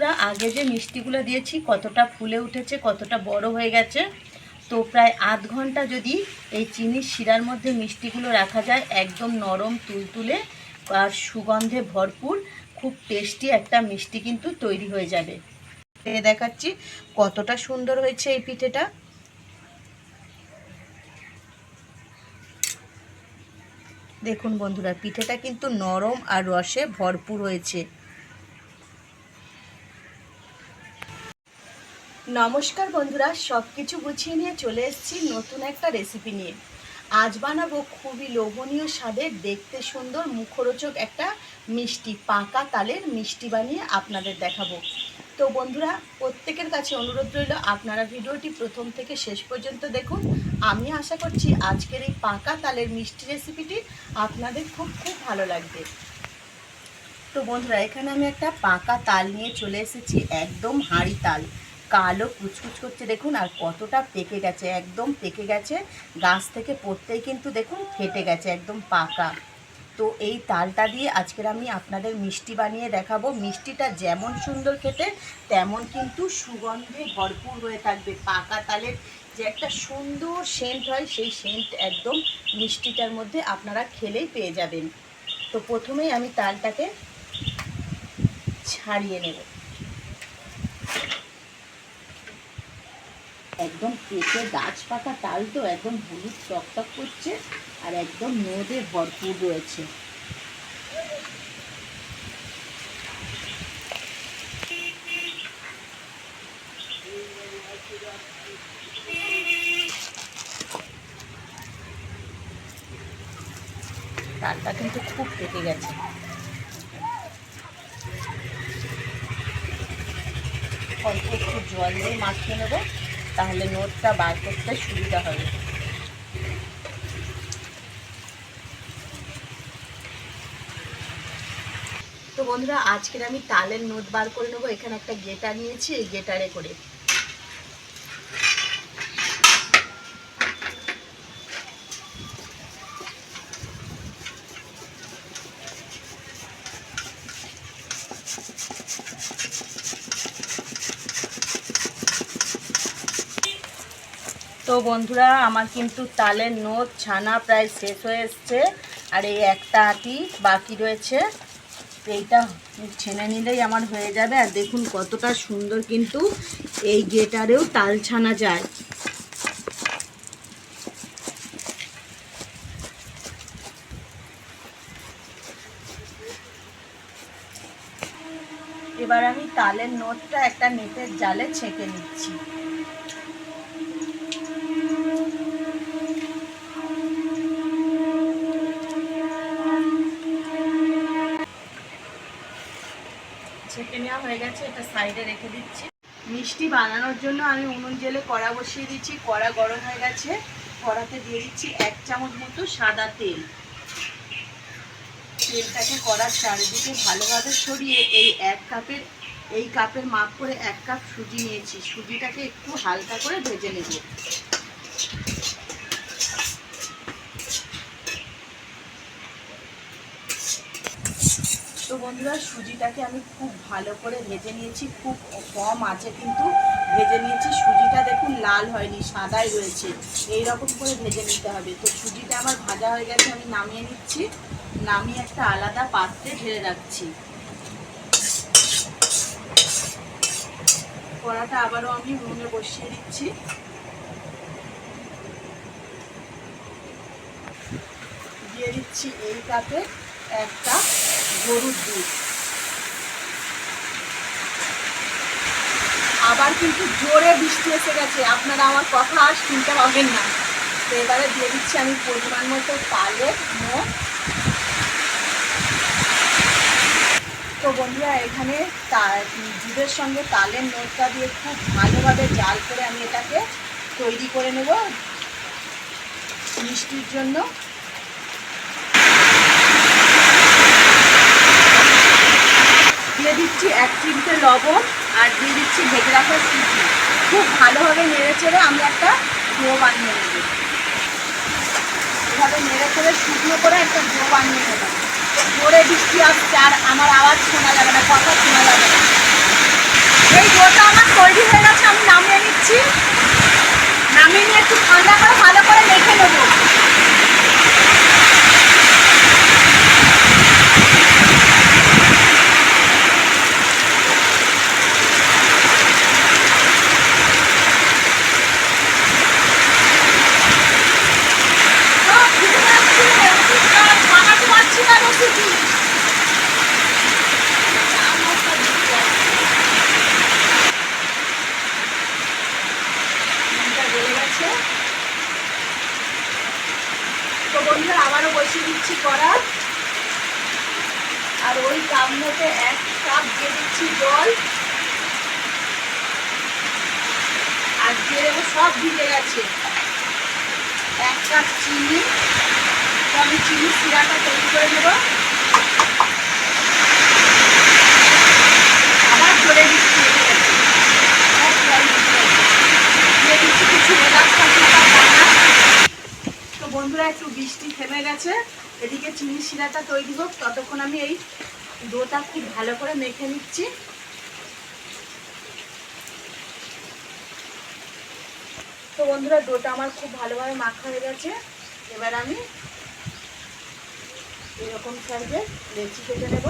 বন্ধুরা, আগে যে মিষ্টিগুলো দিয়েছি, কতটা ফুলে উঠেছে, কতটা বড় হয়ে গেছে, তো প্রায় আধ ঘণ্টা যদি এই চিনির শিরার মধ্যে মিষ্টিগুলো রাখা যায়, একদম নরম, তুলতুলে আর সুগন্ধে ভরপুর, খুব টেস্টি একটা মিষ্টি কিন্তু তৈরি হয়ে যাবে। দেখাচ্ছি কতটা সুন্দর হয়েছে এই পিঠেটা। দেখুন বন্ধুরা, পিঠেটা কিন্তু নরম আর রসে ভরপুর হয়েছে। নমস্কার বন্ধুরা সব কিছু গুছিয়ে নিয়ে চলে এসেছি নতুন একটা রেসিপি নিয়ে। আজ বানাবো খুবই লোভনীয় স্বাদের, দেখতে সুন্দর, মুখরোচক একটা মিষ্টি, পাকা তালের মিষ্টি বানিয়ে আপনাদের দেখাবো। তো বন্ধুরা, প্রত্যেকের কাছে অনুরোধ রইল, আপনারা ভিডিওটি প্রথম থেকে শেষ পর্যন্ত দেখুন। আমি আশা করছি আজকের এই পাকা তালের মিষ্টি রেসিপিটি আপনাদের খুব খুব ভালো লাগবে। তো বন্ধুরা, এখানে আমি একটা পাকা তাল নিয়ে চলে এসেছি, একদম হাঁড়ি তাল। কালো কুচকুচ করছে, দেখুন, আর কতটা পেকে গেছে, একদম পেকে গেছে। গাছ থেকে পড়তেই কিন্তু দেখুন ফেটে গেছে, একদম পাকা। তো এই তালটা দিয়ে আজকের আমি আপনাদের মিষ্টি বানিয়ে দেখাবো। মিষ্টিটা যেমন সুন্দর খেতে, তেমন কিন্তু সুগন্ধে ভরপুর হয়ে থাকবে। পাকা তালের যে একটা সুন্দর সেন্ট হয়, সেই সেন্ট একদম মিষ্টিটার মধ্যে আপনারা খেলেই পেয়ে যাবেন। তো প্রথমেই আমি তালটাকে ছাড়িয়ে নেব। একদম পেটে গাছ পাকা তাল তো একদম হলুদ টকটক করছে আর একদম নোদে ভরপুর রয়েছে। তালটা কিন্তু খুব পেকে গেছে। অল্প একটু জল দিয়ে মাখিয়ে নেব। তাহলে নোটটা বার করতে সুবিধা হবে। তো বন্ধুরা, আজকের আমি তালের নোট বার করে নেব। এখানে একটা গেটার নিয়েছি, এই গেটারে করে। তো বন্ধুরা, আমার কিন্তু তালের নোট, ছানা প্রায় শেষ হয়ে এসছে, আর এই একটা আটি বাকি রয়েছে। এইটা ছেনে নিলেই আমার হয়ে যাবে, আর দেখুন কতটা সুন্দর কিন্তু এই গেটারেও তাল ছানা যায়। এবার আমি তালের নোটটা একটা নেটের জালে ছেঁকে নিচ্ছি ছেঁকে নেওয়া গেছে, এটা সাইডে রেখে দিচ্ছি। মিষ্টি বানানোর জন্য আমি উনুন জেলে কড়া বসিয়ে দিচ্ছি, কড়া গরম হয়ে গেছে। কড়াতে দিয়ে দিচ্ছি এক চামচ মতো সাদা তেল। তেলটাকে কড়ার চারিদিকে ভালোভাবে সরিয়ে এই এক কাপের, এই কাপের মাপ করে এক কাপ সুজি নিয়েছি। সুজিটাকে একটু হালকা করে ভেজে নেব। বন্ধুরা, সুজিটাকে আমি খুব ভালো করে ভেজে নিয়েছি, খুব কম আছে কিন্তু ভেজে নিয়েছি। সুজিটা দেখুন লাল হয়নি, সাদাই রয়েছে এই রকম করে ভেজে নিতে হবে। তো সুজিটা আমার ভাজা হয়ে গেছে, আমি নামিয়ে নিচ্ছি, নামিয়ে একটা আলাদা পাত্রে ঢেলে রাখছি। কড়াটা আবারও আমি উনুনে বসিয়ে দিচ্ছি। দিয়ে দিচ্ছি এই কাপে এক কাপ গরুর দুধ। আবার কিন্তু জোরে বৃষ্টি এসে গেছে। আপনারা আমার কথা আর শুনতে পাবেন না। তো এবারে দিয়ে দিচ্ছি আমি পরিমাণ মতো তালের মোট তো বন্ধুরা, এখানে দুধের সঙ্গে তালের নোটটা দিয়ে খুব ভালোভাবে জাল করে আমি এটাকে তৈরি করে নেব মিষ্টির জন্য। দিচ্ছি এক চিমটে লবণ আর দিয়ে দিচ্ছি ভেজে রাখা সুজি খুব ভালোভাবে নেড়ে চড়ে আমি একটা ডো বানিয়ে নেব। এভাবে নেড়ে চড়ে শুকনো করে একটা ডো বানিয়ে নেব। জোরে দিচ্ছি আর আর আমার আওয়াজ শোনা যাবে না, কথা শোনা যাবে না। এই ডোটা আমার তৈরি হয়ে গেছে, আমি নামিয়ে নিচ্ছি। নামিয়ে নিয়ে একটু ঠান্ডা করে সব ভিজে গেছে। এক কাপ চিনি তো আমি চিনি সিরাটা তৈরি করে নেব। আবার জলে দিচ্ছি কিছু বন্ধুরা, একটু বৃষ্টি থেমে গেছে। এদিকে চিনি শিরাটা তৈরি হোক, ততক্ষণ আমি এই ডোটা খুব ভালো করে মেখে নিচ্ছি। তো বন্ধুরা, ডোটা আমার খুব ভালোভাবে মাখা হয়ে গেছে। এবার আমি এরকম সাইজে লেচি কেটে নেব।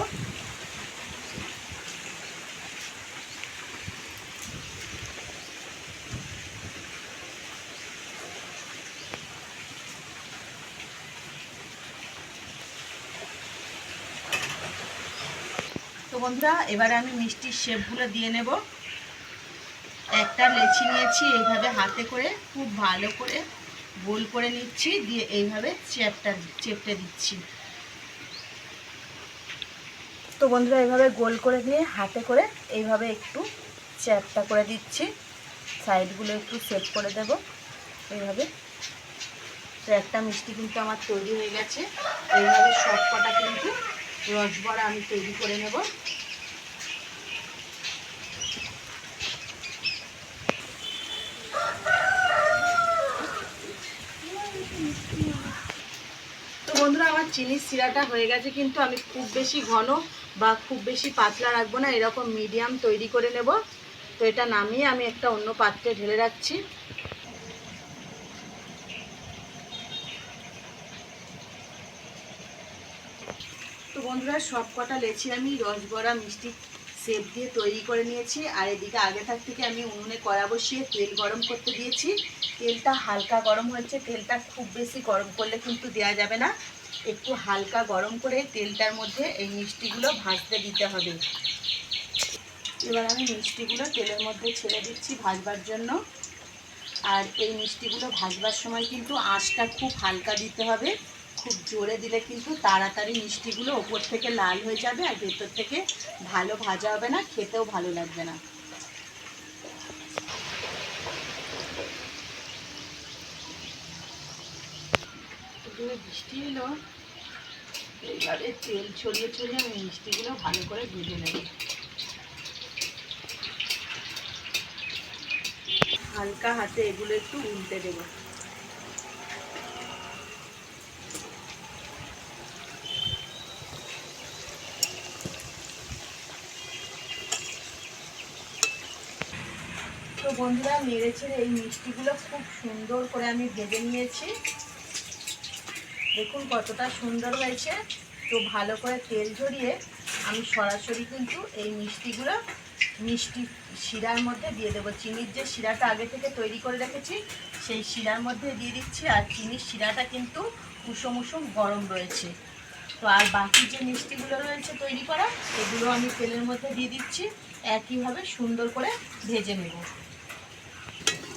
তো বন্ধুরা, এবারে আমি মিষ্টির শেপগুলো দিয়ে নেব। একটা লেচি নিয়েছি, এইভাবে হাতে করে, খুব ভালো করে গোল করে নিচ্ছি, দিয়ে এইভাবে চেপটা চেপটে দিচ্ছি। তো বন্ধুরা, এইভাবে গোল করে দিয়ে হাতে করে এইভাবে একটু চ্যাপটা করে দিচ্ছি। সাইডগুলো একটু সেট করে দেব। এইভাবে। তো একটা মিষ্টি কিন্তু আমার তৈরি হয়ে গেছে। এইভাবে সব কটা কিন্তু রসবড়া আমি তৈরি করে নেব তো বন্ধুরা আমার চিনির সিরাটা হয়ে গেছে, কিন্তু আমি খুব বেশি ঘন বা খুব বেশি পাতলা রাখব না, এরকম মিডিয়াম তৈরি করে নেব। তো এটা নামিয়ে আমি একটা অন্য পাত্রে ঢেলে রাখছি। তো বন্ধুরা সব কটা লেছি আমি রসবড়া মিষ্টি সেপ দিয়ে তৈরি করে নিয়েছি। আর এদিকে আগে থাক থেকে আমি উনুনে কড়া বসিয়ে তেল গরম করতে দিয়েছি। তেলটা হালকা গরম হয়েছে, তেলটা খুব বেশি গরম করলে কিন্তু দেওয়া যাবে না। একটু হালকা গরম করে তেলটার মধ্যে এই মিষ্টিগুলো ভাজতে দিতে হবে। এবার আমি মিষ্টিগুলো তেলের মধ্যে ছেড়ে দিচ্ছি ভাজবার জন্য। আর এই মিষ্টিগুলো ভাজবার সময় কিন্তু আঁশটা খুব হালকা দিতে হবে। খুব জোরে দিলে কিন্তু তাড়াতাড়ি মিষ্টিগুলো ওপর থেকে লাল হয়ে যাবে আর ভেতর থেকে ভালো ভাজা হবে না, খেতেও ভালো লাগবে না। দূরে বৃষ্টি এলো, এইবারে তেল ছড়িয়ে ছড়িয়ে মিষ্টিগুলো ভালো করে ভেজে নেব। হালকা হাতে এগুলো একটু উল্টে দেবো। তো বন্ধুরা মেরেছে এই মিষ্টিগুলো খুব সুন্দর করে আমি ভেজে নিয়েছি। দেখুন কতটা সুন্দর হয়েছে। তো ভালো করে তেল ঝরিয়ে আমি সরাসরি কিন্তু এই মিষ্টিগুলো, মিষ্টি শিরার মধ্যে দিয়ে দেবো। চিনির যে শিরাটা আগে থেকে তৈরি করে রেখেছি, সেই শিরার মধ্যে দিয়ে দিচ্ছি। আর চিনির শিরাটা কিন্তু কুসুম উসুম গরম রয়েছে। তো আর বাকি যে মিষ্টিগুলো রয়েছে তৈরি করা, সেগুলো আমি তেলের মধ্যে দিয়ে দিচ্ছি। একইভাবে সুন্দর করে ভেজে নেব।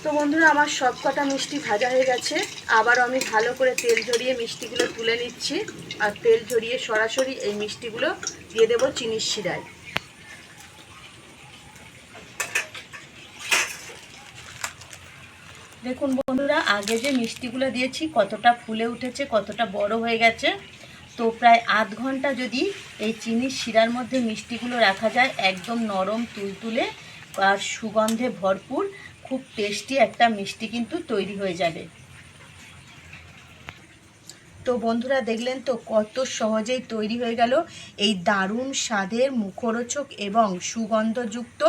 তো বন্ধুরা, আমার সব কটা মিষ্টি ভাজা হয়ে গেছে। আবার আমি ভালো করে তেল ঝরিয়ে মিষ্টিগুলো তুলে নিচ্ছি। আর তেল ঝরিয়ে সরাসরি এই মিষ্টিগুলো দিয়ে দেবো চিনির শিরায়। দেখুন বন্ধুরা, আগে যে মিষ্টিগুলো দিয়েছি, কতটা ফুলে উঠেছে, কতটা বড় হয়ে গেছে। তো প্রায় আধ ঘণ্টা যদি এই চিনির শিরার মধ্যে মিষ্টিগুলো রাখা যায়, একদম নরম তুলতুলে আর সুগন্ধে ভরপুর খুব টেস্টি একটা মিষ্টি কিন্তু তৈরি হয়ে যাবে। তো বন্ধুরা দেখলেন তো কত সহজেই তৈরি হয়ে গেল এই দারুণ স্বাদের মুখরোচক এবং সুগন্ধযুক্ত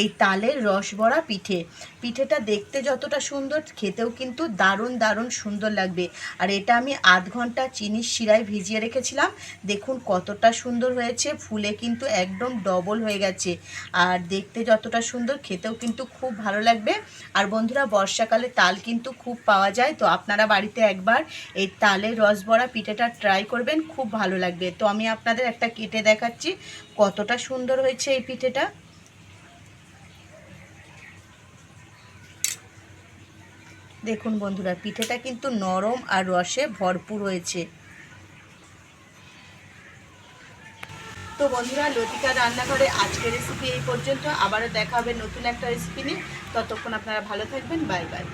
এই তালের রসবড়া পিঠে। পিঠেটা দেখতে যতটা সুন্দর, খেতেও কিন্তু দারুণ দারুণ সুন্দর লাগবে। আর এটা আমি আধ ঘণ্টা চিনির শিরায় ভিজিয়ে রেখেছিলাম। দেখুন কতটা সুন্দর হয়েছে, ফুলে কিন্তু একদম ডবল হয়ে গেছে। আর দেখতে যতটা সুন্দর, খেতেও কিন্তু খুব ভালো লাগবে। আর বন্ধুরা, বর্ষাকালে তাল কিন্তু খুব পাওয়া যায়। তো আপনারা বাড়িতে একবার এই তালের রসবড়া পিঠেটা ট্রাই করবেন, খুব ভালো লাগবে। তো আমি আপনাদের একটা কেটে দেখাচ্ছি, কতটা সুন্দর হয়েছে এই পিঠেটা। দেখুন বন্ধুরা, পিঠেটা কিন্তু নরম আর রসে ভরপুর হয়েছে। তো বন্ধুরা, লতিকা রান্নাঘরে আজকের রেসিপি এই পর্যন্ত। আবারও দেখা হবে নতুন একটা রেসিপি নিয়ে। ততক্ষণ আপনারা ভালো থাকবেন। Bye bye.